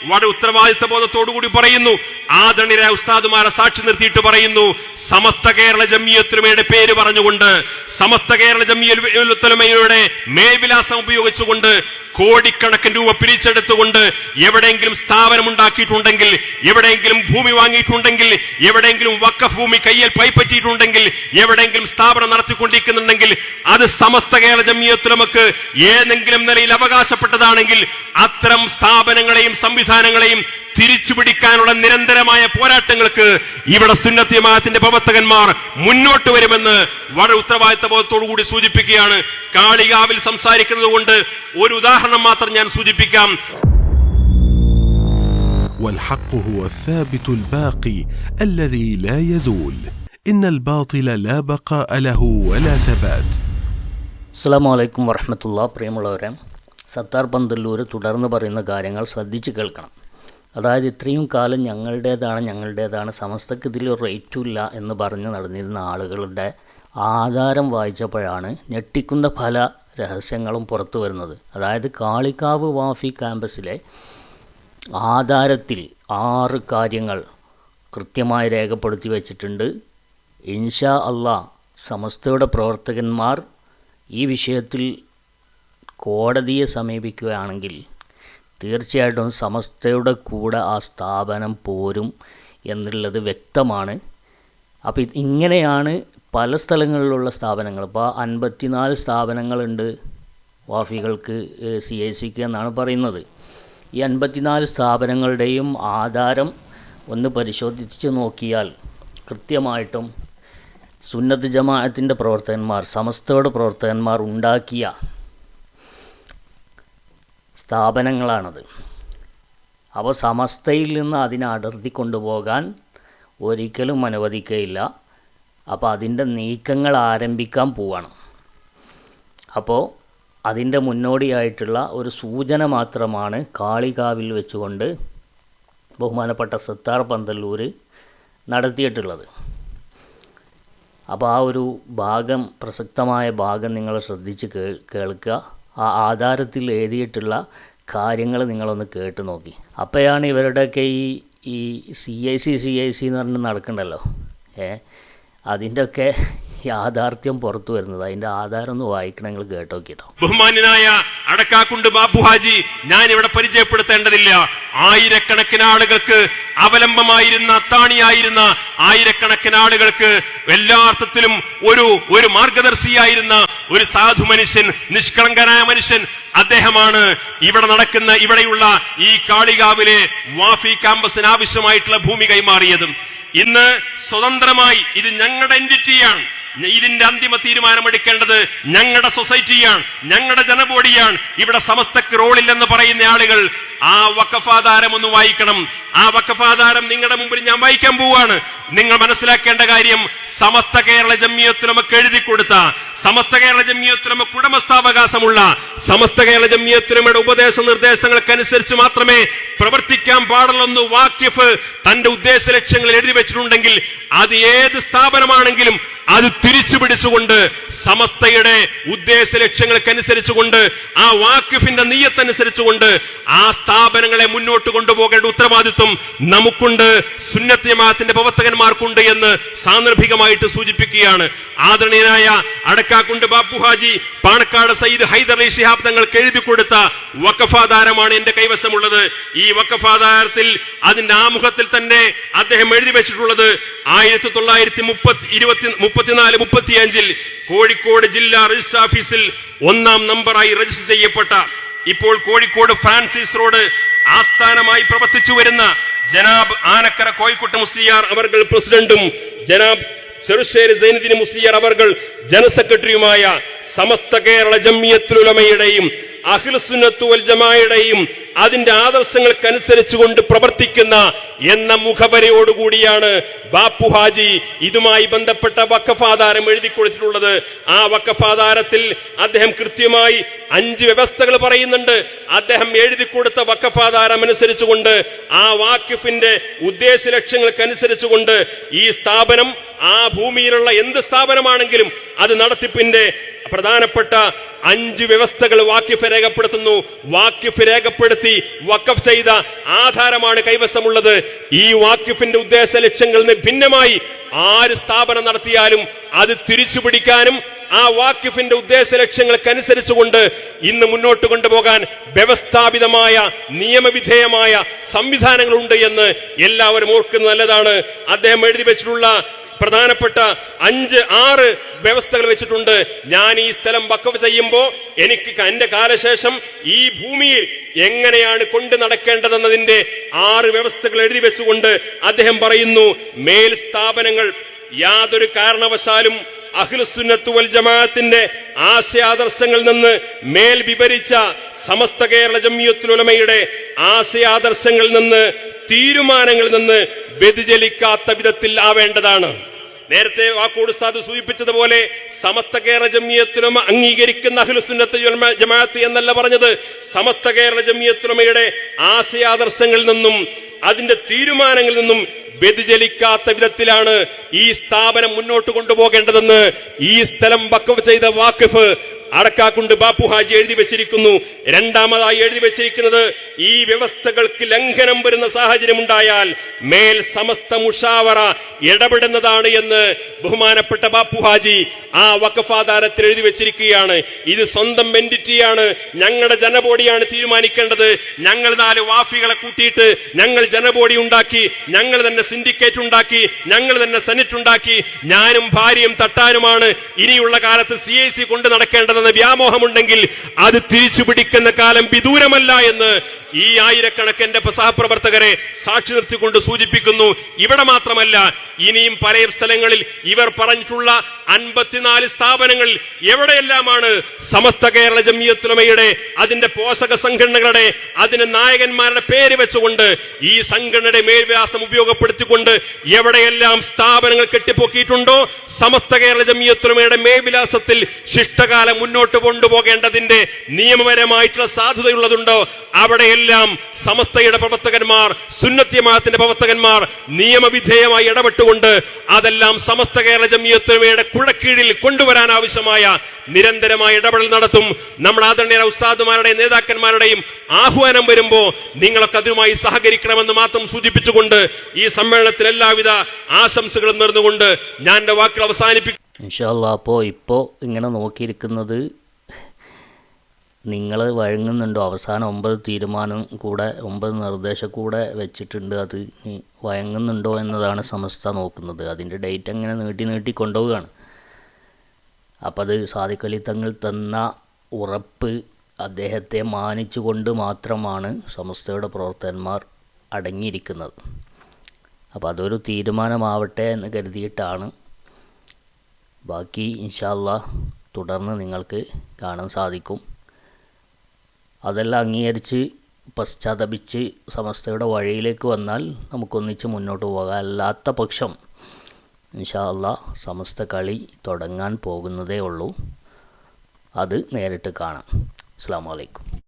വളരെ ഉത്തരവാദിത്ത ബോധത്തോടുകൂടി പറയുന്നു. ആദരണീയ ഉസ്താദുമാരെ സാക്ഷി നിർത്തിയിട്ട് പറയുന്നു സമസ്ത കേരള ജമിയത്തുലമയുടെ പേര് പറഞ്ഞുകൊണ്ട് സമസ്ത കേരള ജമിയത്തുലമയുടെ മേൽവിലാസം ഉപയോഗിച്ചുകൊണ്ട് കോടിക്കണക്കിന് രൂപ പിരിച്ചെടുത്തുകൊണ്ട് എവിടെയെങ്കിലും സ്ഥാപനം ഉണ്ടാക്കിയിട്ടുണ്ടെങ്കിൽ എവിടെയെങ്കിലും ഭൂമി വാങ്ങിയിട്ടുണ്ടെങ്കിൽ എവിടെയെങ്കിലും വക്ക ഭൂമി കയ്യിൽ പൈപ്പറ്റിയിട്ടുണ്ടെങ്കിൽ എവിടെയെങ്കിലും സ്ഥാപനം നടത്തിക്കൊണ്ടിരിക്കുന്നുണ്ടെങ്കിൽ അത് സമസ്ത കേരള ജമിയത്തുലമക്ക് ഏതെങ്കിലും നിലയിൽ അവകാശപ്പെട്ടതാണെങ്കിൽ അത്തരം സ്ഥാപനങ്ങളെയും സംവിധാനങ്ങളെയും തിരിച്ചു പിടിക്കാനുള്ള നിരന്തരമായ പോരാട്ടങ്ങൾക്ക് ഇവിടെ സുന്നത്തിയമാത്തിന്റെ പ്രവർത്തകന്മാർ മുന്നോട്ട് വരുമെന്ന് വളരെ ഉത്തരവാദിത്ത ബോധത്തോടു കൂടി സൂചിപ്പിക്കുകയാണ് കാളികാവിൽ സംസാരിക്കുന്നത് കൊണ്ട് ഒരു ഉദാഹരണം മാത്രം ഞാൻ സൂചിപ്പിക്കാം والحق هو الثابت الباقي الذي لا يزول ان الباطل لا بقاء له ولا ثبات അസ്സാം വലൈക്കും വറഹമത്തുള്ള പ്രിയമുള്ളവരെ സത്താർ പന്തല്ലൂർ തുടർന്ന് പറയുന്ന കാര്യങ്ങൾ ശ്രദ്ധിച്ച് കേൾക്കണം അതായത് ഇത്രയും കാലം ഞങ്ങളുടേതാണ് ഞങ്ങളുടേതാണ്. സമസ്തക്ക് ഇതിൽ റേറ്റും ഇല്ല എന്ന് പറഞ്ഞ് നടന്നിരുന്ന ആളുകളുടെ ആധാരം വായിച്ചപ്പോഴാണ് ഞെട്ടിക്കുന്ന പല രഹസ്യങ്ങളും പുറത്തു വരുന്നത്. അതായത് കാളിക്കാവ് വാഫി ക്യാമ്പസിലെ ആധാരത്തിൽ ആറ് കാര്യങ്ങൾ കൃത്യമായി രേഖപ്പെടുത്തി വച്ചിട്ടുണ്ട്. ഇൻഷാ അള്ളാ സമസ്തയുടെ പ്രവർത്തകന്മാർ ഈ വിഷയത്തിൽ കോടതിയെ സമീപിക്കുകയാണെങ്കിൽ തീർച്ചയായിട്ടും സമസ്തയുടെ കൂടെ ആ സ്ഥാപനം പോരും എന്നുള്ളത് വ്യക്തമാണ്. അപ്പോൾ ഇങ്ങനെയാണ് പല സ്ഥലങ്ങളിലുള്ള സ്ഥാപനങ്ങൾ. ഇപ്പോൾ അൻപത്തിനാല് സ്ഥാപനങ്ങളുണ്ട് വാഫികൾക്ക് സി ഐ സിക്ക് എന്നാണ് പറയുന്നത്. ഈ അൻപത്തിനാല് സ്ഥാപനങ്ങളുടെയും ആധാരം ഒന്ന് പരിശോധിച്ച് നോക്കിയാൽ കൃത്യമായിട്ടും സുന്നത്ത് ജമാഅത്തിന്റെ പ്രവർത്തകന്മാർ സമസ്തയുടെ പ്രവർത്തകന്മാർ ഉണ്ടാക്കിയ സ്ഥാപനങ്ങളാണത്. അവ സമസ്തയിൽ നിന്ന് അതിനെ അടർത്തി കൊണ്ടുപോകാൻ ഒരിക്കലും അനുവദിക്കുകയില്ല അപ്പോൾ അതിന്റെ നീക്കങ്ങൾ ആരംഭിക്കാൻ പോവാണ്. അപ്പോൾ അതിന്റെ മുന്നോടിയായിട്ടുള്ള ഒരു സൂചന മാത്രമാണ് കാളികാവിൽ വെച്ചുകൊണ്ട് ബഹുമാനപ്പെട്ട സത്താർ പന്തല്ലൂർ നടത്തിയിട്ടുള്ളത്. അപ്പോൾ ആ ഒരു ഭാഗം പ്രസക്തമായ ഭാഗം നിങ്ങൾ ശ്രദ്ധിച്ച് കേൾക്കുക. ആ ആധാരത്തിൽ എഴുതിയിട്ടുള്ള കാര്യങ്ങൾ നിങ്ങളൊന്ന് കേട്ട് നോക്കി. അപ്പോഴാണ് ഇവരുടെയൊക്കെ ഈ ഈ C I C C I C എന്ന് പറഞ്ഞ് നടക്കണ്ടല്ലോ ഏ? അതിന്റെയൊക്കെ യാഥാർത്ഥ്യം പുറത്തു വരുന്നത്. അതിന്റെ ആധാരം ഒന്ന് വായിക്കണമെങ്കിൽ കേട്ടോ കേട്ടോ ബഹുമാന്യനായ അടക്കാക്കുണ്ട് ബാബു ഹാജി ഞാൻ ഇവിടെ പരിചയപ്പെടുത്തേണ്ടതില്ല. ആയിരക്കണക്കിന് ആളുകൾക്ക് അവലംബമായിരുന്ന അത്താണിയായിരുന്ന ആയിരക്കണക്കിന് ആളുകൾക്ക് എല്ലാ അർത്ഥത്തിലും ഒരു ഒരു മാർഗദർശിയായിരുന്ന ഒരു സാധു മനുഷ്യൻ നിഷ്കളങ്കനായ മനുഷ്യൻ അദ്ദേഹമാണ്. ഇവിടെ നടക്കുന്ന ഇവിടെയുള്ള ഈ കാളികാവിലെ വാഫി ക്യാമ്പസിന് ആവശ്യമായിട്ടുള്ള ഭൂമി കൈമാറിയതും. ഇന്ന് സ്വതന്ത്രമായി ഇത് ഞങ്ങളുടെ എന്റിറ്റിയാണ് ഇതിന്റെ അന്തിമ തീരുമാനമെടുക്കേണ്ടത് ഞങ്ങളുടെ സൊസൈറ്റിയാണ് ഞങ്ങളുടെ ജനബോഡിയാണ്. ഇവിടെ സമസ്തക്ക് റോളില്ലെന്ന് പറയുന്ന ആളുകൾ ആ വക്കഫാധാരം ഒന്ന് വായിക്കണം. ആ വക്കഫാധാരം നിങ്ങളുടെ മുമ്പിൽ ഞാൻ വായിക്കാൻ പോവാണ്. നിങ്ങൾ മനസ്സിലാക്കേണ്ട കാര്യം സമസ്ത കേരള ജമ്മിയത്ത് നമുക്ക് എഴുതി കൊടുത്ത സമസ്ത കേരള ജമ്മിയത്ത് നമുക്ക് ഉടമസ്ഥാവകാശമുള്ള സമസ്ത കേരള ജമ്മിയത്തുലമയുടെ ഉപദേശ നിർദ്ദേശങ്ങൾക്കനുസരിച്ച് മാത്രമേ പ്രവർത്തിക്കാൻ പാടുള്ളെന്ന് വാക്യഫ് തന്റെ ഉദ്ദേശ ലക്ഷ്യങ്ങൾ എഴുതി വെച്ചിട്ടുണ്ടെങ്കിൽ അത് ഏത് സ്ഥാപനമാണെങ്കിലും അത് തിരിച്ചു പിടിച്ചുകൊണ്ട് സമസ്തയുടെ ഉദ്ദേശ ലക്ഷ്യങ്ങൾക്കനുസരിച്ചുകൊണ്ട് ആ വാക്കിഫിന്റെ നീയത്തനുസരിച്ചുകൊണ്ട് ആ സ്ഥാപനങ്ങളെ മുന്നോട്ട് കൊണ്ടുപോകേണ്ട ഉത്തരവാദിത്വം നമുക്കുണ്ട് സുന്നത്ത് ജമാഅത്തിന്റെ പ്രവർത്തകന്മാർക്കുണ്ട് എന്ന് സാന്ദർഭികമായിട്ട് സൂചിപ്പിക്കുകയാണ്. ആദരണീയനായ അടക്കാക്കുണ്ട് ബാപ്പുഹാജി പാണക്കാട് സയ്യിദ് ഹൈദർ അലി ഷിഹാബ് തങ്ങൾക്ക് എഴുതി കൊടുത്ത വക്കഫാധാരമാണ് എന്റെ കൈവശമുള്ളത്. ഈ വക്കഫാധാരത്തിൽ അതിന്റെ ആമുഖത്തിൽ തന്നെ അദ്ദേഹം എഴുതി വെച്ചിട്ടുള്ളത് ആയിരത്തി തൊള്ളായിരത്തി മുപ്പത്തി ഇരുപത്തി മുപ്പത്തിനാല് മുപ്പത്തിയഞ്ചിൽ കോഴിക്കോട് ജില്ലാ രജിസ്റ്റർ ഓഫീസിൽ ഒന്നാം നമ്പറായി രജിസ്റ്റർ ചെയ്യപ്പെട്ട ഇപ്പോൾ കോഴിക്കോട് ഫ്രാൻസിസ് റോഡ് ആസ്ഥാനമായി പ്രവർത്തിച്ചു വരുന്ന ജനാബ് ആനക്കര കോഴിക്കോട്ട് മുസ്ലിയാർ അവർകൾ പ്രസിഡന്റും ജനാബ് ചെറുശ്ശേരി സൈനുദ്ദീൻ മുസ്ലിയാർ അവർകൾ ജനറൽ സെക്രട്ടറിയുമായ സമസ്ത കേരള ജമ്മിയത്തുലമയുടെയും അഖിൽസുന്നത്തു വൽ ജമായുടെയും അതിന്റെ ആദർശങ്ങൾക്കനുസരിച്ചുകൊണ്ട് പ്രവർത്തിക്കുന്ന എന്ന മുഖവരയോടുകൂടിയാണ് ബാപ്പു ഹാജി ഇതുമായി ബന്ധപ്പെട്ട വക്കഫാധാരം എഴുതി കൊടുത്തിട്ടുള്ളത്. ആ വക്കഫാധാരത്തിൽ അദ്ദേഹം കൃത്യമായി അഞ്ച് വ്യവസ്ഥകൾ പറയുന്നുണ്ട്. അദ്ദേഹം എഴുതി കൊടുത്ത വക്കഫാധാരം അനുസരിച്ചുകൊണ്ട് ആ വാക്കിഫിന്റെ ഉദ്ദേശ ലക്ഷ്യങ്ങൾക്കനുസരിച്ചുകൊണ്ട് ഈ സ്ഥാപനം ആ ഭൂമിയിലുള്ള എന്ത് സ്ഥാപനമാണെങ്കിലും അത് നടത്തിപ്പിന്റെ പ്രധാനപ്പെട്ട അഞ്ച് വ്യവസ്ഥകൾ വാക്യഫ് രേഖപ്പെടുത്തുന്നു. വാക്യഫ് രേഖപ്പെടുത്തി വക്കഫ് ചെയ്ത ആധാരമാണ് കൈവശമുള്ളത്. ഈ വാക്യഫിന്റെ ഉദ്ദേശ ലക്ഷ്യങ്ങളിൽ നിന്ന് ഭിന്നമായി ആര് സ്ഥാപനം നടത്തിയാലും അത് തിരിച്ചു പിടിക്കാനും ആ വാക്യഫിന്റെ ഉദ്ദേശ ലക്ഷ്യങ്ങൾക്കനുസരിച്ചുകൊണ്ട് ഇന്ന് മുന്നോട്ട് കൊണ്ടുപോകാൻ വ്യവസ്ഥാപിതമായ നിയമവിധേയമായ സംവിധാനങ്ങളുണ്ട് എന്ന് എല്ലാവരും ഓർക്കുന്നത് നല്ലതാണ്. അദ്ദേഹം എഴുതി വെച്ചിട്ടുള്ള പ്രധാനപ്പെട്ട അഞ്ച് ആറ് വ്യവസ്ഥകൾ വെച്ചിട്ടുണ്ട്. ഞാൻ ഈ സ്ഥലം വക്കഫ് ചെയ്യുമ്പോൾ എനിക്ക് എന്റെ കാലശേഷം ഈ ഭൂമിയിൽ എങ്ങനെയാണ് കൊണ്ട് നടക്കേണ്ടതെന്നതിന്റെ ആറ് വ്യവസ്ഥകൾ എഴുതി വെച്ചുകൊണ്ട് അദ്ദേഹം പറയുന്നു മേൽ സ്ഥാപനങ്ങൾ യാതൊരു കാരണവശാലും അഖിലുസുന്നത്തു വൽ ജമാഅത്തിന്റെ ആശയാദർശങ്ങളിൽ നിന്ന് മേൽ വിവരിച്ച സമസ്ത കേരള ജമിയത്തുലമയുടെ ആശയാദർശങ്ങളിൽ നിന്ന് തീരുമാനങ്ങളിൽ നിന്ന് വ്യതിചലിക്കാത്ത വിധത്തിൽ ആവേണ്ടതാണ്. നേരത്തെ വാക്കോട് സാദ് സൂചിപ്പിച്ചതുപോലെ സമസ്ത കേരള ജമിയത്തുലമ അംഗീകരിക്കുന്ന അഖിലുസുന്നത്ത് ജമ- ജമാഅത്ത് എന്നല്ല പറഞ്ഞത്. സമസ്ത കേരള ജമിയത്തുലമയുടെ ആശയാദർശങ്ങളിൽ നിന്നും അതിന്റെ തീരുമാനങ്ങളിൽ നിന്നും വ്യതിചലിക്കാത്ത വിധത്തിലാണ് ഈ സ്ഥാപനം മുന്നോട്ട് കൊണ്ടുപോകേണ്ടതെന്ന് ഈ സ്ഥലം വക്കഫ് ചെയ്ത വാക്കിഫ് അടക്കാക്കുണ്ട് ബാപ്പു ഹാജി എഴുതി വെച്ചിരിക്കുന്നു. രണ്ടാമതായി എഴുതി വെച്ചിരിക്കുന്നത് ഈ വ്യവസ്ഥകൾക്ക് ലംഘനം വരുന്ന സാഹചര്യം ഉണ്ടായാൽ മേൽ സമസ്ത മുഷാവറ ഇടപെടുന്നതാണ് എന്ന് ബഹുമാനപ്പെട്ട ബാപ്പു ഹാജി ആ വക്കഫാധാരത്തിൽ എഴുതി വെച്ചിരിക്കുകയാണ്. ഇത് സ്വന്തം എന്റിറ്റിയാണ് ഞങ്ങളുടെ ജനബോഡിയാണ് തീരുമാനിക്കേണ്ടത്. ഞങ്ങൾ നാല് വാഫികളെ കൂട്ടിയിട്ട് ഞങ്ങൾ ജനബോഡി ഉണ്ടാക്കി ഞങ്ങൾ തന്നെ സിൻഡിക്കേറ്റ് ഉണ്ടാക്കി ഞങ്ങൾ തന്നെ സെനറ്റ് ഉണ്ടാക്കി ഞാനും ഭാര്യയും തട്ടാനുമാണ് ഇനിയുള്ള കാലത്ത് സി ഐ സി കൊണ്ട് നടക്കേണ്ടതെന്ന വ്യാമോഹമുണ്ടെങ്കിൽ അത് തിരിച്ചു പിടിക്കുന്ന കാലം വിദൂരമല്ല എന്ന് ഈ ആയിരക്കണക്കിന്റെ സഹപ്രവർത്തകരെ സാക്ഷി നിർത്തിക്കൊണ്ട് സൂചിപ്പിക്കുന്നു. ഇവിടെ മാത്രമല്ല ഇനിയും പല സ്ഥലങ്ങളിൽ ഇവർ പറഞ്ഞിട്ടുള്ള അൻപത്തിനാല് സ്ഥാപനങ്ങളിൽ എവിടെയെല്ലാമാണ് സമസ്ത കേരള ജമിയത്തുലമയുടെ അതിന്റെ പോഷക സംഘടനകളുടെ അതിന്റെ നായകന്മാരുടെ പേര് വെച്ചുകൊണ്ട് ഈ സംഘടനയുടെ മേൽവ്യാസം ഉപയോഗപ്പെടുത്തിക്കൊണ്ട് എവിടെയെല്ലാം സ്ഥാപനങ്ങൾ കെട്ടിപ്പൊക്കിയിട്ടുണ്ടോ സമസ്ത കേരള ജമിയത്തുലമയുടെ മേൽവിലാസത്തിൽ ശിഷ്ടകാലം മുന്നോട്ട് കൊണ്ടുപോകേണ്ടതിന്റെ നിയമപരമായിട്ടുള്ള സാധ്യതയുള്ളതുണ്ടോ അവിടെയെല്ലാം സമസ്തയുടെ പ്രവർത്തകന്മാർ സുന്നത്യമാത്തിന്റെ പ്രവർത്തകന്മാർ നിയമവിധേയമായി ഇടപെട്ടുകൊണ്ട് അതെല്ലാം സമസ്ത കേരള ജമിയത്തുലമയുടെ കുഴക്കീഴിൽ കൊണ്ടുവരാൻ ആവശ്യമായ നിരന്തരമായ ഇടപെടൽ നടത്തും. നമ്മുടെ ആദരണീയ ഉസ്താദുമാരുടെയും നേതാക്കന്മാരുടെയും ആഹ്വാനം വരുമ്പോൾ നിങ്ങളൊക്കെ അതുമായി സഹകരിക്കണമെന്ന് മാത്രം സൂചിപ്പിച്ചുകൊണ്ട് ഈ സമ്മേളനത്തിൽ എല്ലാവിധ ആശംസകളും നേർന്നുകൊണ്ട് ഞാൻ എന്റെ വാക്കുകൾ അവസാനിപ്പിക്കും. അപ്പോൾ ഇപ്പോൾ ഇങ്ങനെ നോക്കിയിരിക്കുന്നത് നിങ്ങൾ വഴങ്ങുന്നുണ്ടോ? അവസാനം ഒമ്പത് തീരുമാനം കൂടെ ഒമ്പത് നിർദ്ദേശം കൂടെ വെച്ചിട്ടുണ്ട്. അത് വഴങ്ങുന്നുണ്ടോ എന്നതാണ് സമസ്ത നോക്കുന്നത്. അതിന്റെ ഡേറ്റ് അങ്ങനെ നീട്ടി നീട്ടി കൊണ്ടുപോവുകയാണ്. അപ്പോൾ അത് സാദിഖലി തങ്ങൾ തന്ന ഉറപ്പ് അദ്ദേഹത്തെ മാനിച്ചുകൊണ്ട് മാത്രമാണ് സമസ്തയുടെ പ്രവർത്തകന്മാർ അടങ്ങിയിരിക്കുന്നത്. അപ്പോൾ അതൊരു തീരുമാനമാവട്ടെ എന്ന് കരുതിയിട്ടാണ്. ബാക്കി ഇൻഷാല്ല തുടർന്ന് നിങ്ങൾക്ക് കാണാൻ സാധിക്കും. അതെല്ലാം അംഗീകരിച്ച് പശ്ചാത്തപിച്ച് സമസ്തയുടെ വഴിയിലേക്ക് വന്നാൽ നമുക്കൊന്നിച്ച് മുന്നോട്ട് പോകാം. അല്ലാത്ത പക്ഷം അല്ലാ സമസ്ത കളി തുടങ്ങാൻ പോകുന്നതേ ഉള്ളൂ. അത് നേരിട്ട് കാണാം. അസ്സാം വലൈക്കും